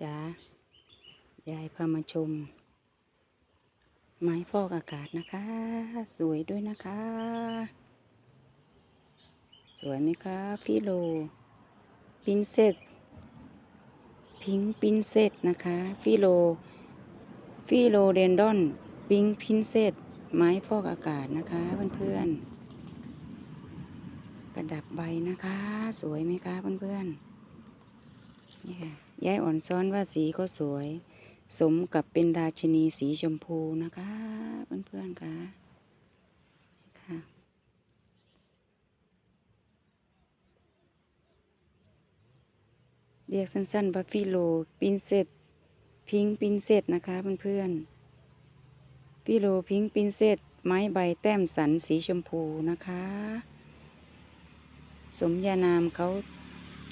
จ๋ายายพามาชม ไม้ฟอกอากาศนะคะ สวยด้วยนะคะ สวยไหมคะฟิโล ปินเซตพิงปินเซตนะคะ ฟิโล ฟิโลเดนดอนพิงพินเซตไม้ฟอกอากาศนะคะเพื่อนๆประดับใบนะคะ สวยไหมคะเพื่อนๆ นี่ค่ะยายอ่อนซ้อนว่าสีก็สวย สมกับเป็นราชินีสีชมพูนะคะเพื่อนๆค่ะค่ะเรียกสั้นๆว่าฟิโลปินเซตพิงปินเซตนะคะเพื่อนๆฟิโลพิงปินเซตไม้ใบแต้มสันสีชมพูนะคะ สมญานามเขา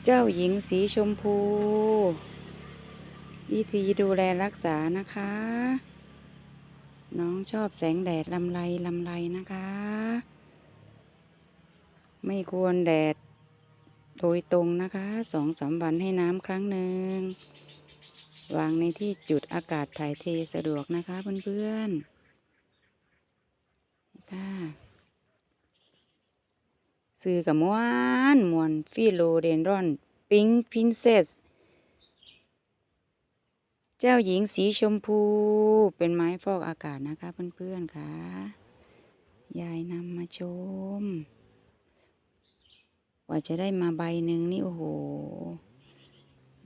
เจ้าหญิงสีชมพู วิธีดูแลรักษานะคะ น้องชอบแสงแดดลำไรลำไรนะคะ ไม่ควรแดดโดยตรงนะคะสองสามวันให้น้ำครั้งหนึ่ง วางในที่จุดอากาศถ่ายเทสะดวกนะคะเพื่อนๆค่ะ ซื้อกับมวนมวนฟิโลเดนรอน ปิงพินเซส เจ้าหญิงสีชมพู เป็นไม้ฟอกอากาศนะคะเพื่อนๆค่ะ ยายนำมาชม กว่าจะได้มาใบหนึ่งนี่ โอ้โห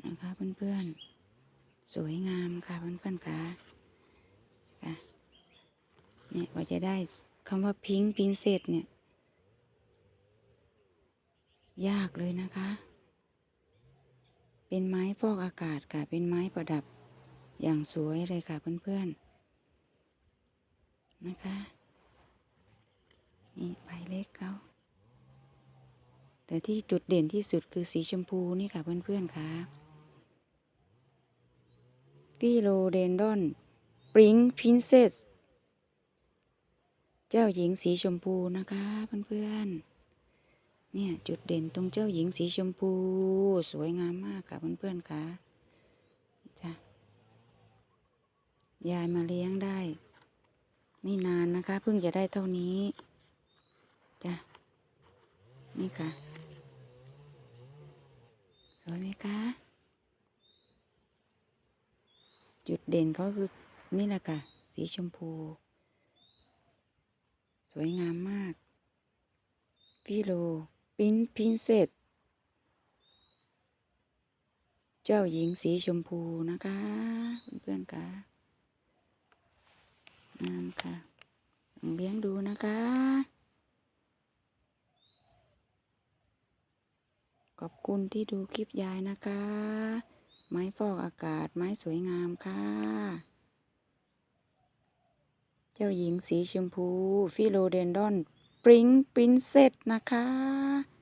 นะคะเพื่อนๆ สวยงามค่ะเพื่อนๆค่ะค่ะเนี่ยกว่าจะได้คำว่าพิงพินเซตเนี่ย ยากเลยนะคะ เป็นไม้ฟอกอากาศค่ะ เป็นไม้ประดับอย่างสวยเลยค่ะเพื่อนๆ นะคะ นี่ใบเล็กเขา แต่ที่จุดเด่นที่สุดคือสีชมพูนี่ค่ะเพื่อนๆค่ะฟิโลเดนดอนปริงพินเซส เจ้าหญิงสีชมพูนะคะเพื่อนๆ เนี่ยจุดเด่นตรงเจ้าหญิงสีชมพู สวยงามมากค่ะเพื่อนๆค่ะจ้ะยายมาเลี้ยงได้ ไม่นานนะคะ เพิ่งจะได้เท่านี้จ้ะนี่ค่ะ สวยไหมคะจุดเด่นเขาคือนี่แหละค่ะ สีชมพู สวยงามมากฟิโล ปิ้นพินเซตเจ้าหญิงสีชมพูนะคะเพื่อนๆค่ะงามค่ะลองเลี้ยงดูนะคะ ขอบคุณที่ดูคลิปยายนะคะ ไม้ฟอกอากาศไม้สวยงามค่ะ เจ้าหญิงสีชมพู ฟิโลเดนดอน ปริงปรินเซตนะคะ